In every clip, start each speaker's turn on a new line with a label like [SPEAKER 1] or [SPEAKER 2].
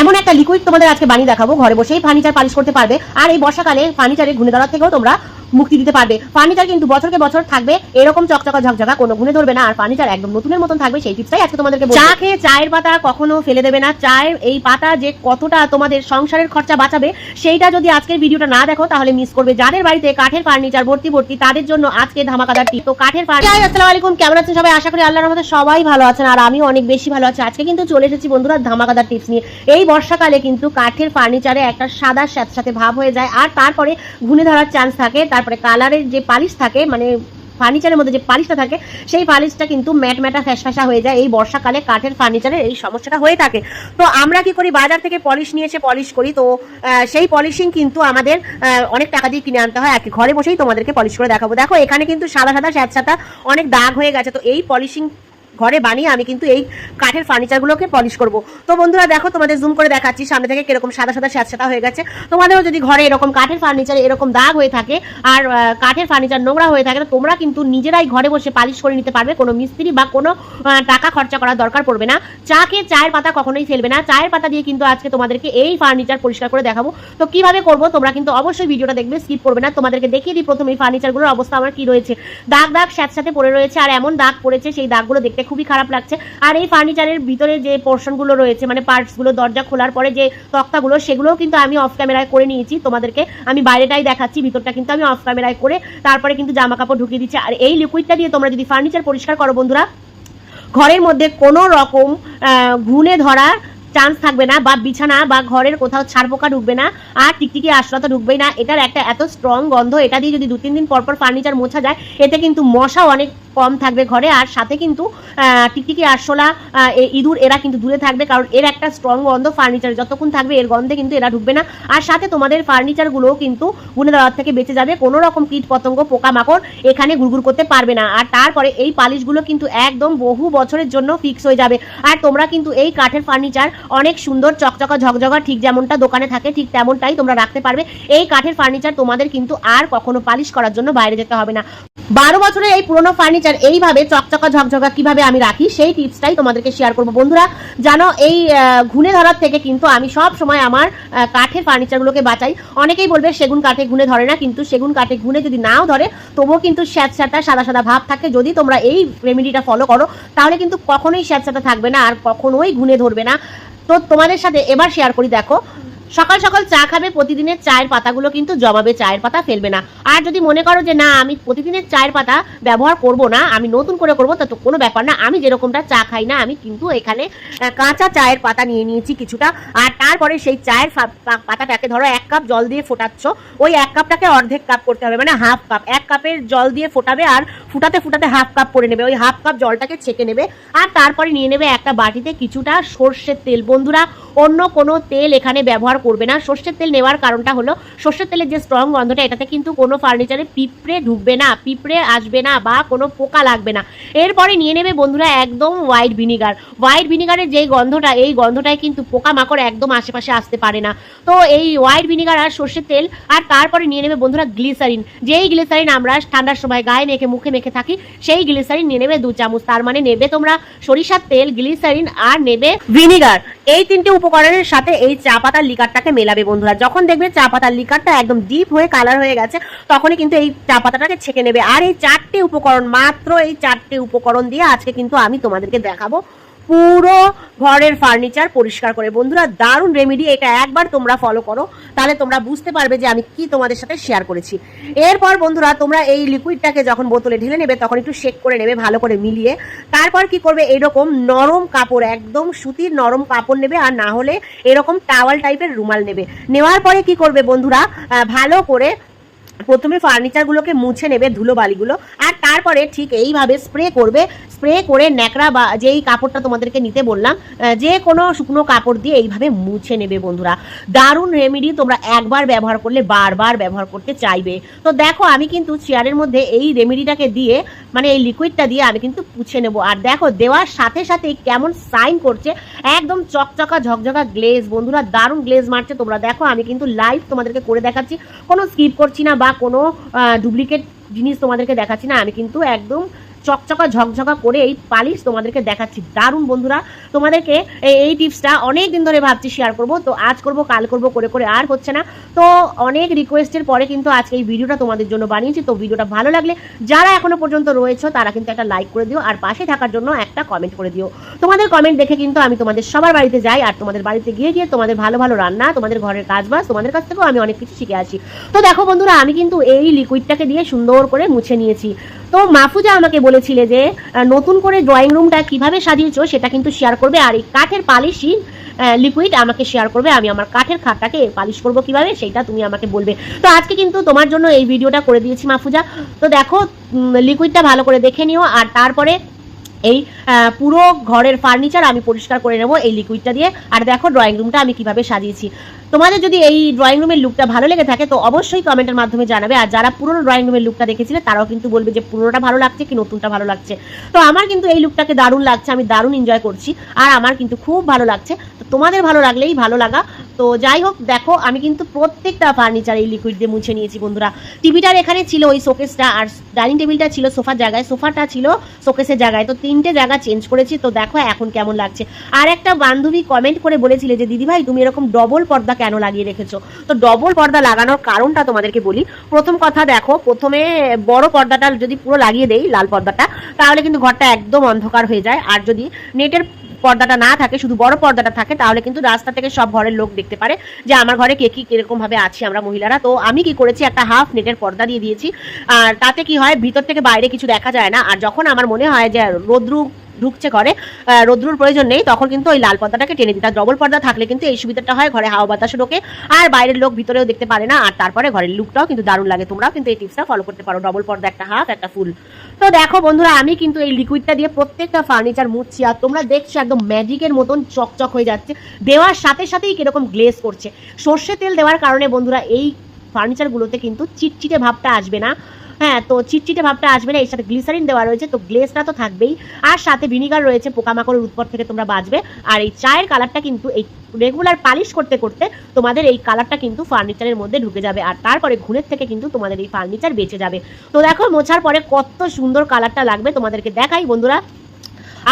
[SPEAKER 1] এমন একটা লিকুইড তোমাদের আজকে বানিয়ে দেখাবো। ঘরে বসেই ফার্নিচার পালিশ করতে পারবে। আর এই বর্ষাকালে ফার্নিচারের ঘুরে দাঁড়ার থেকেও তোমরা মুক্তি দিতে পারবে। ফার্নিচার কিন্তু বছরকে বছর থাকবে এরকম চকচকা ঝকঝকা কোনো গুণে ধরবে না। আর ফার্নিচার একদম নতুনের মতন থাকবে সেই টিপসটাই আজকে তোমাদেরকে চা খেয়ে চায়ের পাতা কখনো ফেলে দেবে না। চায়ের এই পাতা যে কতটা তোমাদের সংসারের খরচা বাঁচাবে সেইটা যদি আজকের ভিডিওটা না দেখো তাহলে মিস করবে। যাদের বাড়িতে কাঠের ফার্নিচার ভর্তি ভর্তি তাদের জন্য আজকে ধামাকাদার টিপ তো কাঠের ফার্নিচার আসসালামু আলাইকুম। কেমন আছেন সবাই? আশা করি আল্লাহর রহমতে সবাই ভালো আছেন আর আমিও অনেক বেশি ভালো আছি। আজকে কিন্তু চলে এসেছি বন্ধুরা ধামাকাদার টিপস নিয়ে। এই বর্ষাকালে কিন্তু কাঠের ফার্নিচারে একটা সাদা সাথে সাথে ভাব হয়ে যায় আর তারপরে ঘুনে ধরার চান্স থাকে। তারপরে কালারের যে পালিশ থাকে মানে ফার্নিচারের মধ্যে যে পালিশটা থাকে, সেই পালিশটা কিন্তু ম্যাট ম্যাটা ফ্যাসফ্যাসা হয়ে যায়। এই বর্ষাকালে কাঠের ফার্নিচারের এই সমস্যাটা হয়ে থাকে। তো আমরা কি করি? বাজার থেকে পলিশ নিয়ে এসে পলিশ করি। তো সেই পলিশিং কিন্তু আমাদের অনেক টাকা দিয়ে কিনে আনতে হয়। আর ঘরে বসেই তোমাদেরকে পলিশ করে দেখাবো। দেখো, এখানে কিন্তু সাদা সাদা স্যাঁত অনেক দাগ হয়ে গেছে। তো এই পলিশিং ঘরে বানিয়ে আমি কিন্তু এই কাঠের ফার্নিচারগুলোকে পলিশ করব। তো বন্ধুরা দেখো, তোমাদের জুম করে দেখাচ্ছি, সামনে থেকে কীরকম সাদা সাদা স্যাঁতস্যাঁতা হয়ে গেছে। তোমাদেরও যদি ঘরে এরকম কাঠের ফার্নিচারে এরকম দাগ হয়ে থাকে আর কাঠের ফার্নিচার নোংরা হয়ে থাকে তোমরা কিন্তু নিজেরাই ঘরে বসে পালিশ করে নিতে পারবে। কোনো মিস্ত্রি বা কোনো টাকা খরচা করার দরকার পড়বে না। চা খেয়ে চায়ের পাতা কখনোই ফেলবে না। চায়ের পাতা দিয়ে কিন্তু আজকে তোমাদেরকে এই ফার্নিচার পরিষ্কার করে দেখাবো। তো কীভাবে করব, তোমরা কিন্তু অবশ্যই ভিডিওটা দেখবে স্কিপ করবে না। তোমাদেরকে দেখিয়ে দিই প্রথমে এই ফার্নিচারগুলোর অবস্থা, আমার কি রয়েছে। দাগ দাগ স্যাঁত সাথে পড়ে রয়েছে, আর এমন দাগ পড়েছে, সেই দাগগুলো দেখতে খুবই খারাপ লাগছে। আর এই ফার্নিচারের ভিতরে যে পোর্শনগুলো রয়েছে মানে পার্টসগুলো দরজা খোলার পরে যে তক্তাগুলো, সেগুলোও কিন্তু আমি অফ ক্যামেরায় করে নিয়েছি তোমাদেরকে। আমি বাইরেটাই দেখাচ্ছি, ভিতরটা কিন্তু আমি অফ ক্যামেরায় করে তারপরে কিন্তু জামা কাপড় ঢুকিয়ে দিচ্ছি। আর এই লিকুইডটা দিয়ে তোমরা যদি ফার্নিচার পরিষ্কার করো বন্ধুরা, ঘরের মধ্যে কোনো রকম ঘুণে ধরার চান্স থাকবে না, বা বিছানা বা ঘরের কোথাও ছাড় পোকা ঢুকবে না, আর টিকটিকি আশ্রতা ঢুকবেই না। এটার একটা এত স্ট্রং গন্ধ, এটা দিয়ে যদি দু তিন দিন পর পর ফার্নিচার মোছা যায়, এতে কিন্তু মশাও অনেক কম থাকবে ঘরে, আর সাথে কিন্তু টিকটিকি আরশোলা ইঁদুর, এরা কিন্তু দূরে থাকবে, কারণ এর একটা স্ট্রং গন্ধ ফার্নিচার যতক্ষণ থাকবে এর গন্ধে কিন্তু এরা ঢুকবে না। আর সাথে তোমাদের ফার্নিচারগুলোও কিন্তু গুনে দেওয়ার থেকে বেঁচে যাবে, কোনো রকম কীট পতঙ্গ, পোকামাকড় এখানে গুড়গুড় করতে পারবে না। আর তারপরে এই পালিশগুলো কিন্তু একদম বহু বছরের জন্য ফিক্স হয়ে যাবে। আর তোমরা কিন্তু এই কাঠের ফার্নিচার অনেক সুন্দর চকচকা ঝকঝকা, ঠিক যেমনটা দোকানে থাকে, ঠিক তেমনটাই তোমরা রাখতে পারবে। এই কাঠের ফার্নিচার তোমাদের কিন্তু আর কখনো পালিশ করার জন্য বাইরে যেতে হবে না। বারো বছরের এই পুরনো ফার্নিচার এইভাবে চকচকা ঝকঝকা কীভাবে আমি রাখি, সেই টিপসটাই তোমাদেরকে শেয়ার করব। বন্ধুরা, জানো, এই ঘুণে ধরার থেকে কিন্তু আমি সব সময় আমার কাঠের ফার্নিচারগুলোকে বাঁচাই। অনেকেই বলবে, সেগুন কাঠে ঘুণে ধরে না, কিন্তু সেগুন কাঠে ঘুণে যদি নাও ধরে, তবুও কিন্তু স্যাঁত স্যাঁতা সাদা সাদা ভাব থাকে। যদি তোমরা এই রেমেডিটা ফলো করো, তাহলে কিন্তু কখনোই স্যাঁত স্যাঁতা থাকবে না, আর কখনোই ঘুণে ধরবে না। তো তোমাদের সাথে এবার শেয়ার করি দেখো। সকাল সকাল চা খাবে, প্রতিদিনের চায়ের পাতাগুলো কিন্তু জবাবে চায়ের পাতা ফেলবে না। আর যদি মনে করো যে না, আমি প্রতিদিনের চায়ের পাতা ব্যবহার করব না, আমি নতুন করে করব, তা তো কোনো ব্যাপার না। আমি যেরকমটা চা খাই না, আমি কিন্তু এখানে কাঁচা চায়ের পাতা নিয়ে নিয়েছি কিছুটা। আর তারপরে সেই চায়ের পাতাটাকে ধরো এক কাপ জল দিয়ে ফোটাচ্ছ, ওই এক কাপটাকে অর্ধেক কাপ করতে হবে মানে হাফ কাপ। এক কাপের জল দিয়ে ফোটাবে আর ফুটাতে ফুটাতে হাফ কাপ করে নেবে। ওই হাফ কাপ জলটাকে ছেঁকে নেবে আর তারপরে নিয়ে নেবে একটা বাটিতে কিছুটা সর্ষের তেল। বন্ধুরা, অন্য কোনো তেল এখানে ব্যবহার করবে না। সর্ষের তেল নেওয়ার কারণটা হলো, সর্ষের তেলের যে স্ট্রং গন্ধটা, এটাতে কিন্তু কোনো ফার্নিচারে পিঁপড়ে ঢুকবে না, পিঁপড়ে আসবে না বা কোনো পোকা লাগবে না। এরপরে নিয়ে নেবে বন্ধুরা একদম হোয়াইট ভিনিগার হোয়াইট ভিনিগারের যেই গন্ধটা, এই গন্ধটায় কিন্তু পোকামাকড় একদম আশেপাশে আসতে পারে না। তো এই হোয়াইট ভিনিগার আর সর্ষের তেল, আর তারপরে নিয়ে নেবে বন্ধুরা গ্লিসারিন যেই গ্লিসারিন আমরা ঠান্ডার সময় গায়ে মেখে, মুখে মেখে থাকি, সেই গ্লিসারিন নিয়ে নেবে দু চামচ। তার মানে নেবে তোমরা সরিষার তেল গ্লিসারিন আর নেবে ভিনিগার এই তিনটে উপকরণের সাথে এই চা পাতার লিকারটাকে মেলাবে বন্ধুরা। যখন দেখবে চা পাতার লিকারটা একদম ডিপ হয়ে কালার হয়ে গেছে, তখনই কিন্তু এই চা পাতাটাকে ছেঁকে নেবে। আর এই চারটে উপকরণ, মাত্র এই চারটে উপকরণ দিয়ে আজকে কিন্তু আমি তোমাদেরকে দেখাবো পুরো ঘরের ফার্নিচার পরিষ্কার করে। বন্ধুরা, দারুণ রেমেডি এটা একবার তোমরা ফলো করো, তাহলে তোমরা বুঝতে পারবে যে আমি কি তোমাদের সাথে শেয়ার করেছি। এরপর বন্ধুরা, তোমরা এই লিকুইডটাকে যখন বোতলে ঢেলে নেবে, তখন একটু শেক করে নেবে, ভালো করে মিলিয়ে। তারপর কি করবে? এরকম নরম কাপড়, একদম সুতির নরম কাপড় নেবে, আর না হলে এরকম টাওয়াল টাইপের রুমাল নেবে। নেওয়ার পরে কি করবে বন্ধুরা? ভালো করে প্রথমে ফার্নিচারগুলোকে মুছে নেবে ধুলো বালিগুলো, আর তারপরে ঠিক এইভাবে স্প্রে করবে, স্প্রে করে ন্যাকড়া বা যেই কাপড়টা তোমাদেরকে নিতে বললাম যে কোনো শুকনো কাপড় দিয়ে এইভাবে মুছে নেবে বন্ধুরা। দারুণ রেমেডি তোমরা একবার ব্যবহার করলে, বারবার ব্যবহার করতে চাইবে। তো দেখো, আমি কিন্তু চেয়ারের মধ্যে এই রেমেডিটাকে দিয়ে মানে এই লিকুইডটা দিয়ে আমি কিন্তু পুছে নেব। আর দেখো, দেওয়ার সাথে সাথেই কেমন সাইন করছে, একদম চকচকা, ঝকঝকা গ্লেজ বন্ধুরা, দারুণ গ্লেজ মারছে তোমরা। দেখো, আমি কিন্তু লাইভ তোমাদেরকে করে দেখাচ্ছি। কোনো স্কিপ করছি না বা কোনো ডুপ্লিকেট জিনিস তোমাদেরকে দেখাচ্ছি না। আমি কিন্তু একদম চকচকা ঝকঝকা করে এই পালিশ তোমাদেরকে দেখাচ্ছি। দারুণ বন্ধুরা, তোমাদেরকে এই টিপসটা অনেক দিন ধরে ভাবছি শেয়ার করব। তো আজ করব, কাল করব, করে করে আর হচ্ছে না। তো অনেক রিকোয়েস্টের পরে কিন্তু আজকে এই ভিডিওটা তোমাদের জন্য বানিয়েছি। তো ভিডিওটা ভালো লাগলে যারা এখনও পর্যন্ত রয়েছে, তারা কিন্তু একটা লাইক করে দিও। আর পাশে থাকার জন্য একটা কমেন্ট করে দিও। তোমাদের কমেন্ট দেখে কিন্তু আমি তোমাদের সবার বাড়িতে যাই আর তোমাদের বাড়িতে গিয়ে গিয়ে তোমাদের ভালো ভালো রান্না, তোমাদের ঘরের কাজ বাজ তোমাদের কাছ থেকেও আমি অনেক কিছু শিখে আসি। তো দেখো বন্ধুরা, আমি কিন্তু এই লিকুইডটাকে দিয়ে সুন্দর করে মুছে নিয়েছি। তো মাফুজা আমাকে বলেছিলে যে নতুন করে ড্রয়িং রুমটা কীভাবে সাজিয়েছো সেটা কিন্তু শেয়ার করবে। আর এই কাঠের পালিশই লিকুইড আমাকে শেয়ার করবে। আমি আমার কাঠের খাটটাকে পালিশ করব কীভাবে, সেটা তুমি আমাকে বলবে। তো আজকে কিন্তু তোমার জন্য এই ভিডিওটা করে দিয়েছি মাফুজা। তো দেখো লিকুইডটা ভালো করে দেখে নিও। আর তারপরে এই পুরো ঘরের ফার্নিচার আমি পরিষ্কার করে নেব এই লিকুইডটা দিয়ে। আর দেখো ড্রয়িং রুমটা আমি কীভাবে সাজিয়েছি। তোমাদের যদি এই ড্রয়িং রুমের লুকটা ভালো লেগে থাকে, তো অবশ্যই কমেন্টের মাধ্যমে জানাবে। আর যারা পুরনো ড্রয়িং রুমের লুকটা দেখেছিলে, তারাও কিন্তু বলবে যে পুরোনোটা ভালো লাগছে কি নতুনটা ভালো লাগছে? তো আমার কিন্তু এই লুকটাকে দারুণ লাগছে, আমি দারুণ এনজয় করছি। আর আমার কিন্তু খুব ভালো লাগছে। তো তোমাদের ভালো লাগলেই ভালো লাগা। তো যাই হোক, দেখো, আমি কিন্তু প্রত্যেকটা ফার্নিচার এই লিকুইড দিয়ে মুছে নিয়েছি, বন্ধুরা। টিভিটার এখানে ছিল ওই শোকেসটা আর ডাইনিং টেবিলটা ছিল সোফার জায়গায়। সোফাটা ছিল শোকেসের জায়গায়। তো তিনটে জায়গা চেঞ্জ করেছি। তো দেখো, এখন কেমন লাগছে। আর একটা বান্ধবী কমেন্ট করে বলেছিলে যে, দিদিভাই, তুমি এরকম ডবল পর্দা কেন লাগিয়ে রেখেছো? তো ডবল পর্দা লাগানোর কারণটা তোমাদেরকে বলি। প্রথম কথা দেখো, প্রথমে বড় পর্দাটা যদি পুরো লাগিয়ে দেই, লাল পর্দাটা, তাহলে কিন্তু ঘরটা একদম অন্ধকার হয়ে যায়। আর যদি নেটের পর্দাটা না থাকে, শুধু বড় পর্দাটা থাকে, তাহলে কিন্তু রাস্তা থেকে সব ঘরের লোক দেখতে পারে যে আমার ঘরে কে কি ভাবে আছি আমরা মহিলারা। তো আমি কি করেছি, একটা হাফ নেটের পর্দা দিয়ে দিয়েছি। আর তাতে কি হয়, ভিতর থেকে বাইরে কিছু দেখা যায় না। আর যখন আমার মনে হয় যে রোদ্রু ঢুকছে ঘরে রোদ্রুর প্রয়োজন নেই, তখন কিন্তু ওই লাল পর্দাটাকে টেনে দিই তার ডবল পর্দা থাকলে কিন্তু এই সুবিধাটা হয় ঘরে হাওয়া বাতাস ঢোকে আর বাইরের লোক ভিতরেও দেখতে পারে না। আর তারপরে ঘরের লুকটাও কিন্তু দারুণ লাগে। তোমরাও কিন্তু এই টিপসটা ফলো করতে পারো। ডবল পর্দা, একটা হাফ, একটা ফুল। তো দেখো বন্ধুরা, আমি কিন্তু এই লিকুইডটা দিয়ে প্রত্যেকটা ফার্নিচার মুছছি, আর তোমরা দেখছ একদম ম্যাজিকের মতন চকচক হয়ে যাচ্ছে। দেওয়ার সাথে সাথেই কীরকম গ্লেজ করছে। সর্ষে তেল দেওয়ার কারণে বন্ধুরা, এই ফার্নিচারগুলোতে কিন্তু চিটচিটে ভাবটা আসবে না। হ্যাঁ তো চিটচিটে ভাবটা আসবে না, এর সাথে গ্লিসারিন দেওয়া রয়েছে, তো গ্লেসটা তো থাকবেই। আর সাথে ভিনিগার রয়েছে, পোকামাকড়ের উৎপর থেকে তোমরা বাঁচবে। আর এই চায়ের কালারটা কিন্তু এই রেগুলার পালিশ করতে করতে তোমাদের এই কালারটা কিন্তু ফার্নিচারের মধ্যে ঢুকে যাবে। আর তারপরে ঘুরের থেকে কিন্তু তোমাদের এই ফার্নিচার বেঁচে যাবে। তো দেখো, মোছার পরে কত সুন্দর কালারটা লাগবে তোমাদেরকে দেখাই, বন্ধুরা।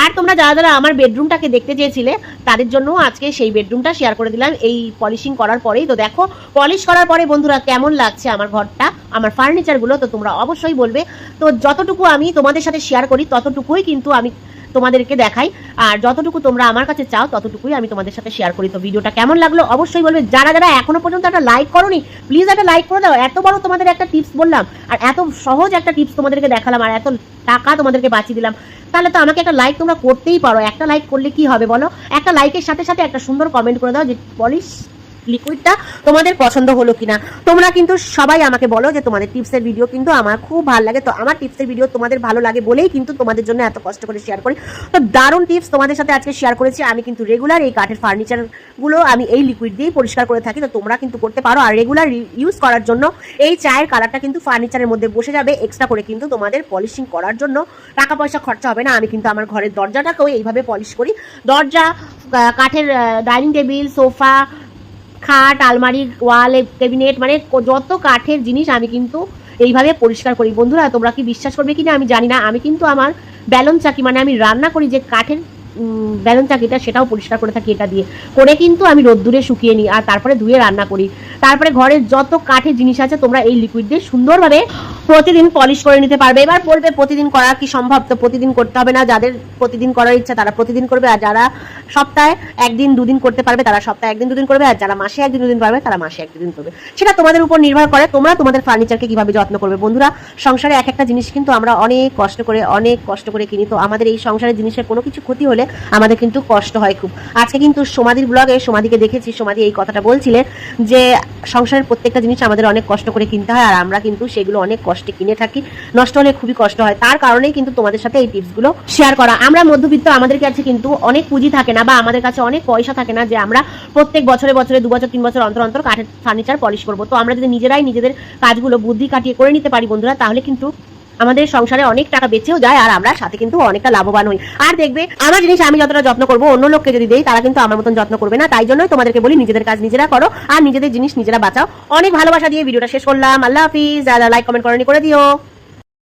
[SPEAKER 1] আর তোমরা যারা যারা আমার বেডরুমটাকে দেখতে চেয়েছিলে, তাদের জন্য আজকে সেই বেডরুমটা শেয়ার করে দিলাম। এই পলিশিং করার পরেই। তো দেখো পলিশ করার পরে বন্ধুরা কেমন লাগছে আমার ঘরটা, আমার ফার্নিচারগুলো তো তোমরা অবশ্যই বলবে। তো যতটুকু আমি তোমাদের সাথে শেয়ার করি, ততটুকুই কিন্তু আমি তোমাদেরকে দেখাই। আর যতটুকু তোমরা আমার কাছে চাও, ততটুকুই আমি তোমাদের সাথে শেয়ার করি। তো ভিডিওটা কেমন লাগল অবশ্যই বলবে। যারা যারা এখনও পর্যন্ত একটা লাইক করোনি প্লিজ একটা লাইক করে দাও। এত বড় তোমাদের একটা টিপস বললাম, আর এত সহজ একটা টিপস তোমাদেরকে দেখালাম, আর এত টাকা তোমাদেরকে বাঁচিয়ে দিলাম, তাহলে তো আমাকে একটা লাইক তোমরা করতেই পারো। একটা লাইক করলে কি হবে বলো? একটা লাইকের সাথে সাথে একটা সুন্দর কমেন্ট করে দাও, যে পলিশ লিকুইডটা তোমাদের পছন্দ হলো কিনা। তোমরা কিন্তু সবাই আমাকে বলো যে তোমাদের টিপসের ভিডিও কিন্তু আমার খুব ভালো লাগে। তো আমার টিপসের ভিডিও তোমাদের ভালো লাগে বলেই কিন্তু তোমাদের জন্য এত কষ্ট করে শেয়ার করি। তো দারুণ টিপস তোমাদের সাথে আজকে শেয়ার করেছি। আমি কিন্তু রেগুলার এই কাঠের ফার্নিচারগুলো আমি এই লিকুইড দিয়েই পরিষ্কার করে থাকি। তো তোমরা কিন্তু করতে পারো। আর রেগুলার ইউজ করার জন্য এই চায়ের কালারটা কিন্তু ফার্নিচারের মধ্যে বসে যাবে। এক্সট্রা করে কিন্তু তোমাদের পলিশিং করার জন্য টাকা পয়সা খরচা হবে না। আমি কিন্তু আমার ঘরের দরজাটাকেও এইভাবে পলিশ করি। দরজা কাঠের ডাইনিং টেবিল সোফা খাট, আলমারি, ওয়াল, ক্যাবিনেট মানে যত কাঠের জিনিস আমি কিন্তু এইভাবে পরিষ্কার করি। বন্ধুরা, তোমরা কি বিশ্বাস করবে কিনা আমি জানি না। আমি কিন্তু আমার ব্যালন চাকি মানে আমি রান্না করি যে কাঠের ব্যালন চাকিটা, সেটাও পরিষ্কার করে থাকি এটা দিয়ে। করে কিন্তু আমি রোদ্দুরে শুকিয়ে নিই আর তারপরে ধুয়ে রান্না করি। তারপরে ঘরের যত কাঠের জিনিস আছে, তোমরা এই লিকুইড দিয়ে সুন্দরভাবে প্রতিদিন পলিশ করে নিতে পারবে। এবার বলবে, প্রতিদিন করা কি সম্ভব? তো প্রতিদিন করতে হবে না। যাদের প্রতিদিন করার ইচ্ছা, তারা প্রতিদিন করবে। আর যারা সপ্তাহে একদিন দুদিন করতে পারবে, তারা সপ্তাহে একদিন দুদিন করবে, আর যারা মাসে একদিন দুদিন পারবে, তারা মাসে একদিন করবে। সেটা তোমাদের উপর নির্ভর করে তোমরা তোমাদের ফার্নিচারকে কীভাবে যত্ন করবে। বন্ধুরা, সংসারে এক একটা জিনিস কিন্তু আমরা অনেক কষ্ট করে, অনেক কষ্ট করে কিনি। তো আমাদের এই সংসারের জিনিসের কোনো কিছু ক্ষতি হলে আমাদের কিন্তু কষ্ট হয় খুব। আজকে কিন্তু সমাধির ব্লগে সমাধিকে দেখেছি সমাধি এই কথাটা বলছিলেন যে, সংসারের প্রত্যেকটা জিনিস আমাদের অনেক কষ্ট করে কিনতে হয়, আর আমরা কিন্তু সেগুলো অনেক কষ্টে কিনে থাকি। নষ্ট হলে খুবই কষ্ট হয়। তার কারণেই কিন্তু তোমাদের সাথে এই টিপসগুলো শেয়ার করা। আমরা মধ্যবিত্ত আমাদের কাছে কিন্তু অনেক পুঁজি থাকে না বা আমাদের কাছে অনেক পয়সা থাকে না যে আমরা প্রত্যেক বছরে বছরে দু বছর, তিন বছর অন্তর অন্তর কাঠের ফার্নিচার পলিশ করব। তো আমরা যদি নিজেরাই নিজেদের কাজগুলো বুদ্ধি কাটিয়ে করে নিতে পারি বন্ধুরা, তাহলে কিন্তু আমাদের সংসারে অনেক টাকা বেঁচেও যায় আর আমরা সাথে কিন্তু অনেকটা লাভবান হই। আর দেখবে, আমার জিনিস আমি যতটা যত্ন করব, অন্য লোককে যদি দেই, তারা কিন্তু আমার মতন যত্ন করবে না। তাই জন্যই তোমাদেরকে বলি, নিজেদের কাজ নিজেরা করো আর নিজেদের জিনিস নিজেরা বাঁচাও। অনেক ভালোবাসা দিয়ে ভিডিওটা শেষ করলাম। আল্লাহ হাফিজ। যারা লাইক কমেন্ট করনি করে দিও।